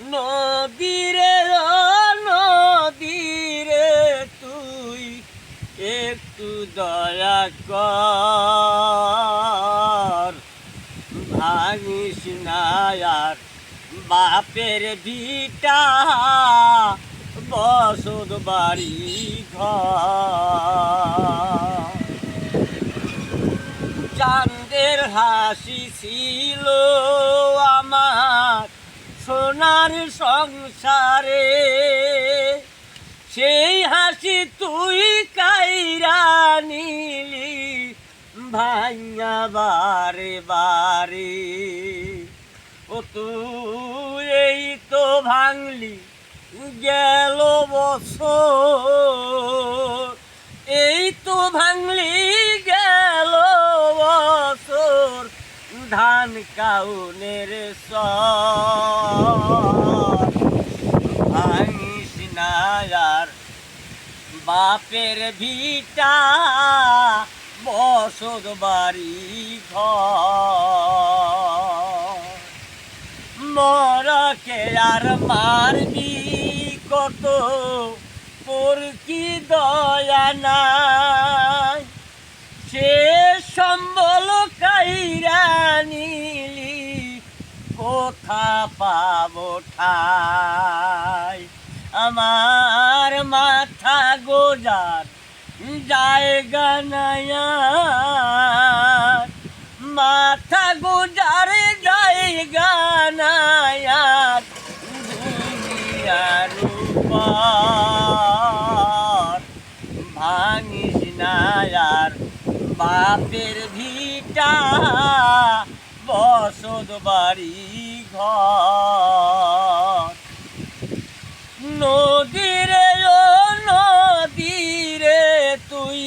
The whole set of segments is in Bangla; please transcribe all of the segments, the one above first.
নদীরে নদীরে তুই একটু দয়া কর। ভাঙিস না আর বাপের ভিটা, বসত বাড়ি ঘর। চান্দের হাসি ছিল আমার সোনার সংসারে, সেই হাসি তুই কাইরা নিলি ভাঙা বারে বারে। ও তুই এই তো ভাঙলি, গেল বছর। ধান কাউনের ভাঙিস না বাপের ভিটা, বসত বাড়ি ঘর। মরকে আর মারবি কত তোর কি দয়া নাই? সে সম্বল কাইরা কোথা পাবো ঠাই। আমার মাথা গোজার জায়গা নায়া মাথা গুজারে জায়গা নায়াত দুনিয়ার উপর ভাঙিস নায়ার বাপের ভিটা বসত বাড়ি ঘর। নদীরে ও নদীরে তুই,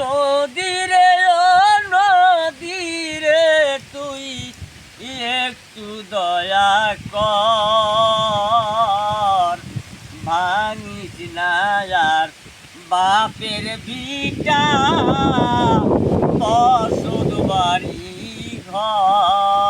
নদীরে ও নদীরে তুই একটু দয়া কর। ভাঙিস না আর বাপের ভিটা, বসত বাড়ি ঘর